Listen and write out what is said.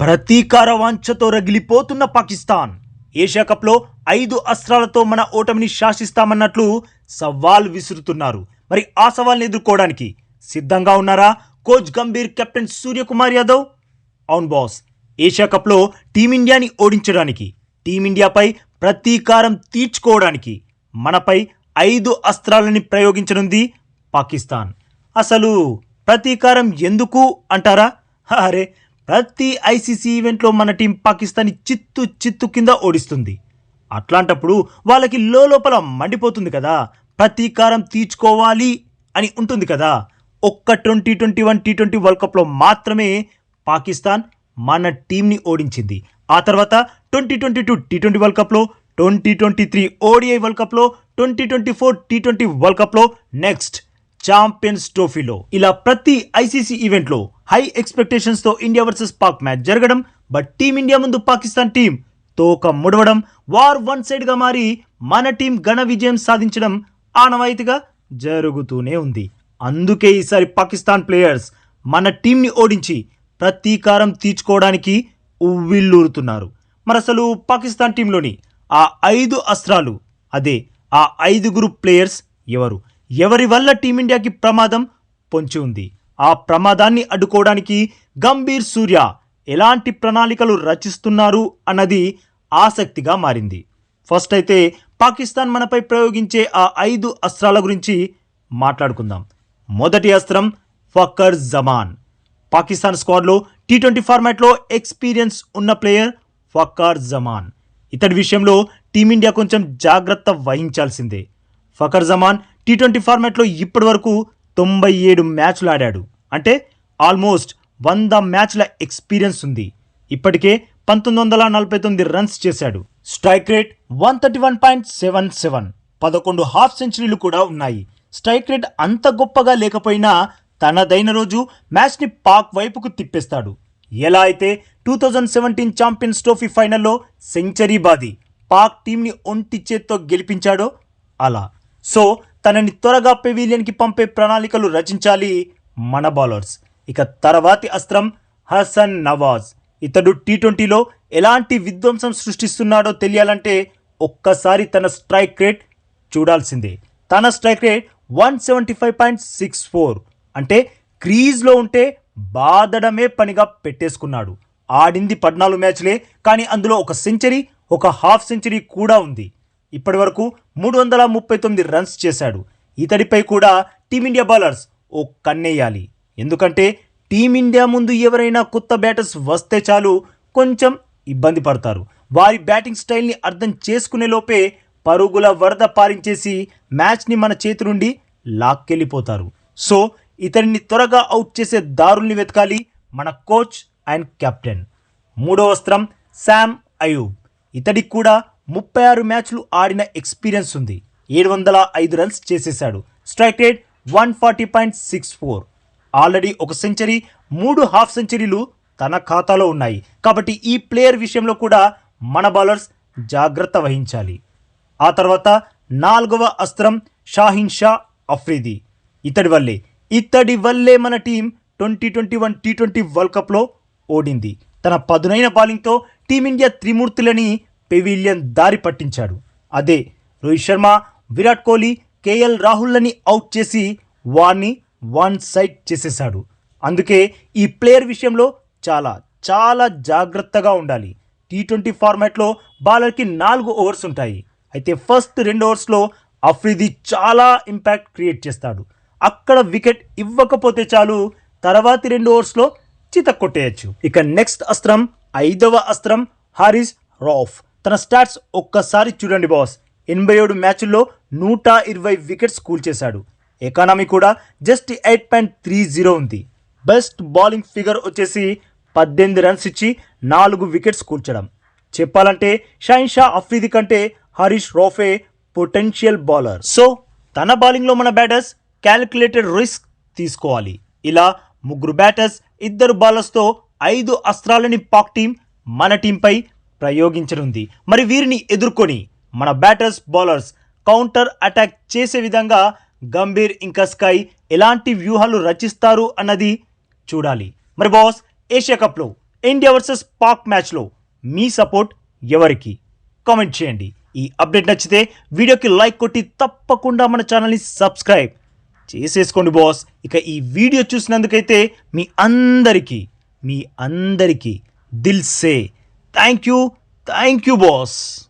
ప్రతీకార వాంఛతో రగిలిపోతున్న పాకిస్తాన్. ఏషియా కప్లో ఐదు అస్త్రాలతో మన ఓటమిని శాసిస్తామన్నట్లు సవాల్ విసురుతున్నారు. మరి ఆ సవాల్ని ఎదుర్కోవడానికి సిద్ధంగా ఉన్నారా? Coach Gambhir captain Suryakumar Yadav? అవును బాస్ ఏషియా కప్లో టీమిండియాని ఓడించడానికి టీమిండియాపై ప్రతీకారం తీర్చుకోవడానికి మనపై ఐదు అస్త్రాలని ప్రయోగించనుంది పాకిస్తాన్. అసలు ప్రతీకారం ఎందుకు అంటారా? అరే ప్రతి ఐసీసీ ఈవెంట్లో మన టీం పాకిస్తాన్ చిత్తు చిత్తు కింద ఓడిస్తుంది. అట్లాంటప్పుడు వాళ్ళకి లోపల మండిపోతుంది కదా. ప్రతీకారం తీర్చుకోవాలి అని ఉంటుంది కదా. ఒక్క twenty twenty one T twenty world కప్లో మాత్రమే పాకిస్తాన్ మన టీంని ఓడించింది. ఆ తర్వాత twenty twenty two T twenty world కప్లో twenty twenty three ODI world కప్లో twenty twenty four T twenty world కప్లో నెక్స్ట్ ఛాంపియన్స్ ట్రోఫీలో. ఇలా ప్రతి ఐసీసీ ఈవెంట్లో హై ఎక్స్పెక్టేషన్స్తో ఇండియా వర్సెస్ పాక్ మ్యాచ్ జరగడం బట్ టీమిండియా ముందు పాకిస్తాన్ టీం తోక ముడవడం వార్ వన్ సైడ్గా మారి మన టీం ఘన విజయం సాధించడం ఆనవాయితీగా జరుగుతూనే ఉంది. అందుకే ఈసారి పాకిస్తాన్ ప్లేయర్స్ మన టీంని ఓడించి ప్రతీకారం తీర్చుకోవడానికి ఉవ్విల్లూరుతున్నారు మరి అసలు పాకిస్తాన్ టీంలోని ఆ ఐదు అస్త్రాలు అదే ఆ ఐదుగురు ప్లేయర్స్ ఎవరు? ఎవరి వల్ల టీమిండియాకి ప్రమాదం పొంచి ఉంది? ఆ ప్రమాదాన్ని అడ్డుకోవడానికి గంభీర్ సూర్య ఎలాంటి ప్రణాళికలు రచిస్తున్నారు అన్నది ఆసక్తిగా మారింది. ఫస్ట్ అయితే పాకిస్తాన్ మనపై ప్రయోగించే ఆ ఐదు అస్త్రాల గురించి మాట్లాడుకుందాం. మొదటి అస్త్రం ఫకర్ జమాన్. పాకిస్తాన్ స్క్వాడ్లో టీ ట్వంటీ ఫార్మాట్లో ఎక్స్పీరియన్స్ ఉన్న ప్లేయర్ ఫకర్ జమాన్. ఇతడి విషయంలో టీమిండియా కొంచెం జాగ్రత్త వహించాల్సిందే. ఫకర్ జమాన్ టీ ట్వంటీ ఫార్మాట్లో ఇప్పటి వరకు తొంభై ఏడు మ్యాచ్లు ఆడాడు అంటే ఆల్మోస్ట్ వంద మ్యాచ్ల ఎక్స్పీరియన్స్ ఉంది. ఇప్పటికే పంతొమ్మిది వందల నలభై తొమ్మిది రన్స్ చేశాడు. Strike rate one thirty one point seven seven. పదకొండు హాఫ్ సెంచరీలు కూడా ఉన్నాయి. స్ట్రైక్ రేట్ అంత గొప్పగా లేకపోయినా తనదైన రోజు మ్యాచ్ని పాక్ వైపుకు తిప్పేస్తాడు. ఎలా అయితే two thousand seventeen champions trophy ఫైనల్లో సెంచరీ బాది పాక్ టీంని ఒంటి చేత్తో గెలిపించాడో అలా. సో తనని త్వరగా పెవిలియన్కి పంపే ప్రణాళికలు రచించాలి మన బౌలర్స్ ఇక తర్వాతి అస్త్రం హసన్ నవాజ్. ఇతడు టీ ట్వంటీలో ఎలాంటి విధ్వంసం సృష్టిస్తున్నాడో తెలియాలంటే ఒక్కసారి తన స్ట్రైక్ రేట్ చూడాల్సిందే. తన strike rate one seventy five point six four. అంటే క్రీజ్లో ఉంటే బాదడమే పనిగా పెట్టేసుకున్నాడు. ఆడింది పద్నాలుగు మ్యాచ్లే కానీ అందులో ఒక సెంచరీ ఒక హాఫ్ సెంచరీ కూడా ఉంది. ఇప్పటి వరకు మూడు వందల ముప్పై తొమ్మిది రన్స్ చేశాడు. ఇతడిపై కూడా టీమిండియా బౌలర్స్ ఓ కన్నేయాలి. ఎందుకంటే టీమిండియా ముందు ఎవరైనా కొత్త బ్యాటర్స్ వస్తే చాలు కొంచెం ఇబ్బంది పడతారు. వారి బ్యాటింగ్ స్టైల్ని అర్థం చేసుకునే లోపే పరుగుల వరద పారించేసి మ్యాచ్ని మన చేతి నుండి లాక్కెళ్ళిపోతారు. సో ఇతన్ని త్వరగా అవుట్ చేసే దారుల్ని వెతకాలి మన కోచ్ అండ్ కెప్టెన్. మూడో వస్త్రం శామ్ అయూబ్. ఇతడికి కూడా ముప్పై ఆరు మ్యాచ్లు ఆడిన ఎక్స్పీరియన్స్ ఉంది. ఏడు వందల ఐదు రన్స్ చేసేశాడు. Strike rate one forty point six four. Already ఒక సెంచరీ మూడు హాఫ్ సెంచరీలు తన ఖాతాలో ఉన్నాయి. కాబట్టి ఈ ప్లేయర్ విషయంలో కూడా మన బౌలర్స్ జాగ్రత్త వహించాలి. ఆ తర్వాత నాలుగవ అస్త్రం షాహిన్ షా అఫ్రీది. ఇతడి వల్లే. ఇతడి వల్లే మన team twenty twenty one T twenty world కప్లో ఓడింది. తన పదునైన బౌలింగ్తో టీమిండియా త్రిమూర్తులని పెవిలియన్ దారి పట్టించాడు. అదే రోహిత్ శర్మ విరాట్ కోహ్లీ కేఎల్ రాహుల్లని అవుట్ చేసి వారిని వన్ సైడ్ చేసేశాడు. అందుకే ఈ ప్లేయర్ విషయంలో చాలా చాలా జాగ్రత్తగా ఉండాలి. టీ ట్వంటీ ఫార్మాట్లో బాలర్కి నాలుగు ఓవర్స్ ఉంటాయి. అయితే ఫస్ట్ రెండు ఓవర్స్లో అఫ్రిది చాలా ఇంపాక్ట్ క్రియేట్ చేస్తాడు. అక్కడ వికెట్ ఇవ్వకపోతే చాలు తర్వాతి రెండు ఓవర్స్లో చిత కొట్టేయచ్చు ఇక నెక్స్ట్ అస్త్రం ఐదవ అస్త్రం హారిస్ రాఫ్. తన స్టాట్స్ ఒక్కసారి చూడండి బాస్. ఎనభై ఏడు మ్యాచ్ల్లో నూట ఇరవై వికెట్స్ కూల్చేశాడు ఎకానమీ కూడా just eight point three zero ఉంది. బెస్ట్ బౌలింగ్ ఫిగర్ వచ్చేసి పద్దెనిమిది రన్స్ ఇచ్చి నాలుగు వికెట్స్ కూల్చడం చెప్పాలంటే షాయిన్ షా అఫ్రీది కంటే Haris Rauf potential bowler. So తన బౌలింగ్లో మన బ్యాటర్స్ క్యాలిక్యులేటెడ్ రిస్క్ తీసుకోవాలి. ఇలా ముగ్గురు బ్యాటర్స్ ఇద్దరు బౌలర్స్తో ఐదు అస్త్రాలని పాక్ టీం మన టీంపై ప్రయోగించనుంది. మరి వీరిని ఎదుర్కొని మన బ్యాటర్స్ బౌలర్స్ కౌంటర్ అటాక్ చేసే విధంగా గంభీర్ ఇంకా స్కై ఎలాంటి వ్యూహాలు రచిస్తారు అన్నది చూడాలి. మరి బాస్ ఏషియా కప్లో ఇండియా వర్సెస్ పాక్ మ్యాచ్లో మీ సపోర్ట్ ఎవరికి? కామెంట్ చేయండి. ఈ అప్డేట్ నచ్చితే వీడియోకి లైక్ కొట్టి తప్పకుండా మన ఛానల్ని సబ్స్క్రైబ్ చేసేసుకోండి బాస్ ఇక ఈ వీడియో చూసినందుకైతే మీ అందరికీ మీ అందరికీ దిల్సే Thank you. Thank you, boss.